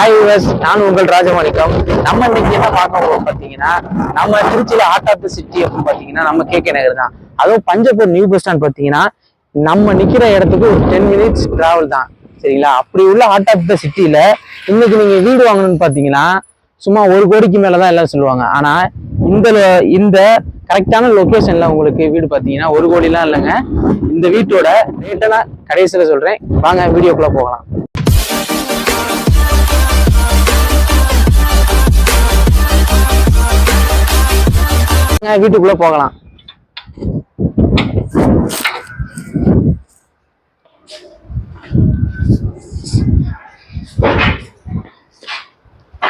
Hi US நான் உங்கள் ராஜமாணிக்கம் நம்ம இன்னைக்கு என்ன பார்க்க போகிறோம் பார்த்தீங்கன்னா நம்ம திருச்சியில் ஹார்ட் ஆஃப் த சிட்டி அப்படின்னு பார்த்தீங்கன்னா நம்ம கேகே நகர் தான். அதுவும் பஞ்சப்பூர் நியூ பஸ் ஸ்டாண்ட் பார்த்தீங்கன்னா நம்ம நிற்கிற இடத்துக்கு ஒரு டென் மினிட்ஸ் டிராவல் தான். சரிங்களா? அப்படி உள்ள ஹார்ட் ஆஃப் த சிட்டியில் இன்னைக்கு நீங்கள் வீடு வாங்கணும்னு பார்த்தீங்கன்னா சும்மா ஒரு கோடிக்கு மேலே தான் எல்லாம் சொல்லுவாங்க. ஆனால் இந்த இந்த கரெக்டான லொக்கேஷனில் உங்களுக்கு வீடு பார்த்தீங்கன்னா ஒரு கோடிலாம் இல்லைங்க. இந்த வீட்டோட ரேட்டெல்லாம் கடைசியில் சொல்கிறேன் வாங்க வீடியோக்குள்ளே போகலாம். வீட்டுக்குள்ள போகலாம்.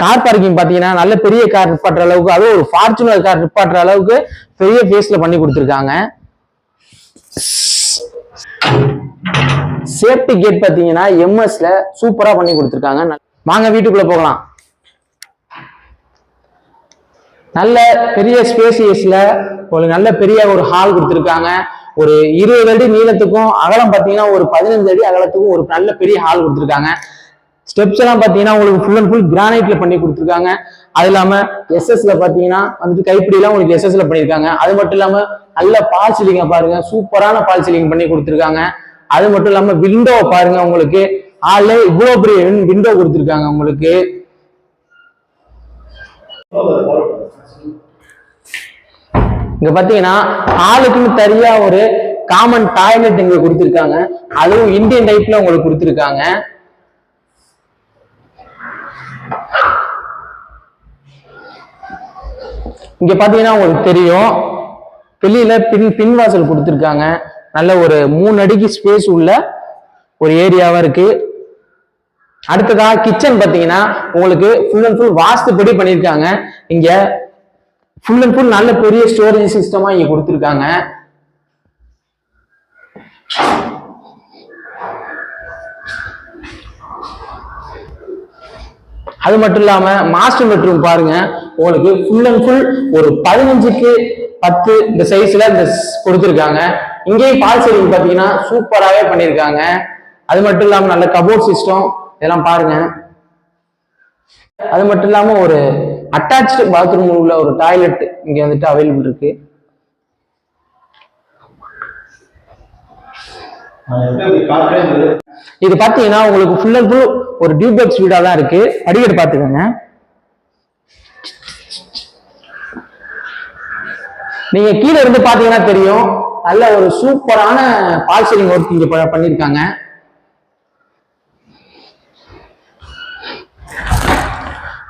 கார் பார்க்கிங் பாத்தீங்கன்னா நல்ல பெரிய கார் நிப்பாட்டுற அளவுக்கு அதுவும் ஒரு ஃபார்ச்சுனர் கார் நிப்பாட்டுற அளவுக்கு பெரிய ஃபேஸ்ல பண்ணி கொடுத்துருக்காங்க. சேஃப்டி கேட் பாத்தீங்கன்னா எம்எஸ்ல சூப்பரா பண்ணி கொடுத்துருக்காங்க. வாங்க வீட்டுக்குள்ள போகலாம். நல்ல பெரிய ஸ்பேசியஸ்ல ஒரு நல்ல பெரிய ஒரு ஹால் கொடுத்துருக்காங்க. ஒரு இருபது அடி நீளத்துக்கும் அகலம் பார்த்தீங்கன்னா ஒரு பதினஞ்சு அடி அகலத்துக்கும் ஒரு நல்ல பெரிய ஹால் கொடுத்துருக்காங்க. ஸ்டெப்ஸ் எல்லாம் பார்த்தீங்கன்னா உங்களுக்கு ஃபுல் அண்ட் ஃபுல் கிரானைட்ல பண்ணி கொடுத்துருக்காங்க. அது இல்லாம எஸ்எஸ்ல பார்த்தீங்கன்னா வந்துட்டு கைப்பிடியெல்லாம் உங்களுக்கு எஸ்எஸ்ல பண்ணியிருக்காங்க. அது மட்டும் இல்லாம நல்ல பால் சீலிங்க பாருங்க. சூப்பரான பால் சீலிங் பண்ணி கொடுத்துருக்காங்க. அது மட்டும் இல்லாம விண்டோ பாருங்க உங்களுக்கு. ஹால்ல இவ்வளவு பெரிய விண்டோ கொடுத்துருக்காங்க உங்களுக்கு. இங்க பாத்தீங்கன்னா ஆளுக்குன்னு தனியா ஒரு காமன் டாய்லெட் இங்க கொடுத்துருக்காங்க. அதுவும் இந்தியன் டைப்ல உங்களுக்கு கொடுத்துருக்காங்க. இங்க பாத்தீங்கன்னா உங்களுக்கு தெரியும். வெளியில பின் பின்வாசல் கொடுத்துருக்காங்க. நல்ல ஒரு மூணு அடிக்கு ஸ்பேஸ் உள்ள ஒரு ஏரியாவா இருக்கு. அடுத்ததா கிச்சன் பாத்தீங்கன்னா உங்களுக்கு ஃபுல் அண்ட் ஃபுல் வாஸ்துப்படி பண்ணியிருக்காங்க. இங்க ஃபுல் அண்ட் ஃபுல் நல்ல பெரிய ஸ்டோரேஜ் சிஸ்டமா இங்க கொடுத்துருக்காங்க. அது மட்டும் இல்லாம மாஸ்டர் பெட்ரூம் பாருங்க. உங்களுக்கு ஃபுல் அண்ட் ஃபுல் ஒரு பதினஞ்சுக்கு பத்து இந்த சைஸ்ல இந்த கொடுத்துருக்காங்க. இங்கேயும் பால் சீலிங் பாத்தீங்கன்னா சூப்பராகவே பண்ணியிருக்காங்க. அது மட்டும் இல்லாம நல்ல கபோர்ட் சிஸ்டம் இதெல்லாம் பாருங்க. அது மட்டும் இல்லாம ஒரு அட்டாச்சு பாத்ரூம் உள்ள ஒரு டாய்லெட் இங்க வந்துட்டு அவைலபிள் இருக்கு. இது பாத்தீங்கன்னா உங்களுக்கு ஃபுல் அண்ட் ஃபுல் ஒரு டியூபெக்ஸ் வீடா தான் இருக்கு. அடிக்கடி பாத்துக்கோங்க. நீங்க கீழே இருந்து பாத்தீங்கன்னா தெரியும். நல்ல ஒரு சூப்பரான பால் ஒர்க் இங்க பண்ணிருக்காங்க.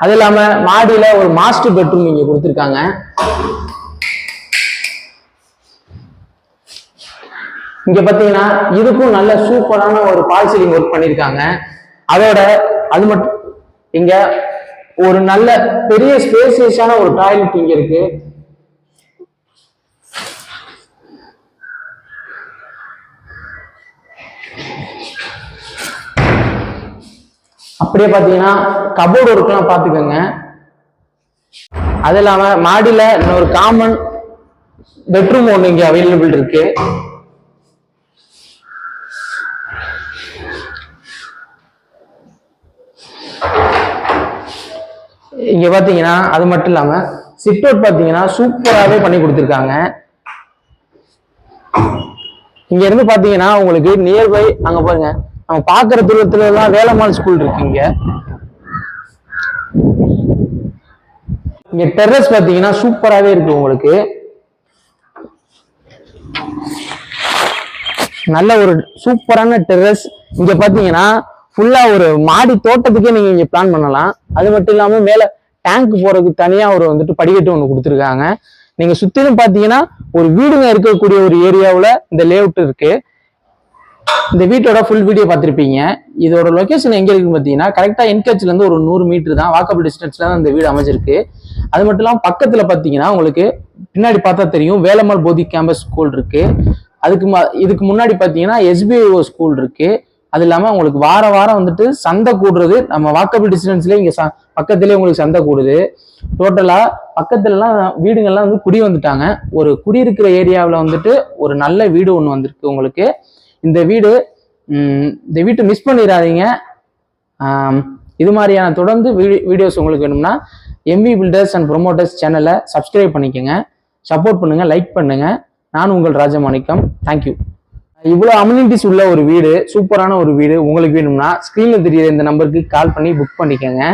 அது இல்லாம மாடியில ஒரு மாஸ்டர் பெட்ரூம் இங்க கொடுத்துருக்காங்க. இங்க பாத்தீங்கன்னா இதுக்கும் நல்ல சூப்பரான ஒரு பால் சீலிங் ஒர்க் பண்ணிருக்காங்க. அதோட அது மட்டும் இங்க ஒரு நல்ல பெரிய ஸ்பேசியஸான ஒரு டாய்லெட் இங்க இருக்கு. அப்படியே பார்த்தீங்கன்னா கபோர்டு ஒர்க்லாம் பார்த்துக்கோங்க. அது இல்லாமல் மாடியில் இன்னொரு காமன் பெட்ரூம் ஒன்று இங்கே அவைலபிள் இருக்கு. இங்க பாத்தீங்கன்னா அது மட்டும் இல்லாம சிட் அவுட் பாத்தீங்கன்னா சூப்பராகவே பண்ணி கொடுத்துருக்காங்க. இங்க இருந்து பாத்தீங்கன்னா உங்களுக்கு நியர்பை அங்க பாருங்க. நம்ம பாக்குற தூரத்துல எல்லாம் வேலம்மாள் ஸ்கூல் இருக்கு இங்க இங்க டெர்ரஸ் பாத்தீங்கன்னா சூப்பராகவே இருக்கு உங்களுக்கு. நல்ல ஒரு சூப்பரான டெர்ரஸ் இங்க பாத்தீங்கன்னா ஃபுல்லா ஒரு மாடி தோட்டத்துக்கே நீங்க இங்க பிளான் பண்ணலாம். அது மட்டும் இல்லாம மேல டேங்க் போறதுக்கு தனியா ஒரு வந்துட்டு படிக்கட்டு ஒன்று கொடுத்துருக்காங்க. நீங்க சுத்திலும் பாத்தீங்கன்னா ஒரு வீடுங்க இருக்கக்கூடிய ஒரு ஏரியாவுல இந்த லேஅவுட் இருக்கு. இந்த வீட்டோட ஃபுல் வீடியோ பார்த்துருப்பீங்க. இதோட லொகேஷன் எங்கே இருக்குன்னு பார்த்தீங்கன்னா கரெக்டாக என்கேஜ்லேருந்து ஒரு நூறு மீட்டர் தான் வாக்கபிள் டிஸ்டன்ஸில் தான் இந்த வீடு அமைஞ்சிருக்கு. அது மட்டும் இல்லாமல் பக்கத்தில் பார்த்தீங்கன்னா உங்களுக்கு பின்னாடி பார்த்தா தெரியும் வேலம்மாள் போதி கேம்பஸ் ஸ்கூல் இருக்குது அதுக்கு இதுக்கு முன்னாடி பார்த்தீங்கன்னா எஸ்பிஐஓ ஸ்கூல் இருக்குது அது இல்லாமல் உங்களுக்கு வார வாரம் வந்துட்டு சந்தை கூடுறது நம்ம வாக்கபிள் டிஸ்டன்ஸ்லேயே இங்கே ச- பக்கத்துலேயே உங்களுக்கு சந்தை கூடுது. டோட்டலாக பக்கத்துலலாம் வீடுங்கள்லாம் வந்து குடி வந்துட்டாங்க. ஒரு குடியிருக்கிற ஏரியாவில் வந்துட்டு ஒரு நல்ல வீடு ஒன்று வந்திருக்கு உங்களுக்கு. இந்த வீடு இந்த வீட்டை மிஸ் பண்ணிடாதீங்க. இது மாதிரியான தொடர்ந்து வீடியோஸ் உங்களுக்கு வேணும்னா எம்பி பில்டர்ஸ் அண்ட் ப்ரொமோட்டர்ஸ் சேனலை சப்ஸ்கிரைப் பண்ணிக்கோங்க. சப்போர்ட் பண்ணுங்கள் லைக் பண்ணுங்கள் நான் உங்கள் ராஜமாணிக்கம். தேங்க்யூ இவ்வளோ அம்யூனிட்டிஸ் உள்ள ஒரு வீடு சூப்பரான ஒரு வீடு. உங்களுக்கு வேணும்னா ஸ்க்ரீனில் தெரியுற இந்த நம்பருக்கு கால் பண்ணி புக் பண்ணிக்கோங்க.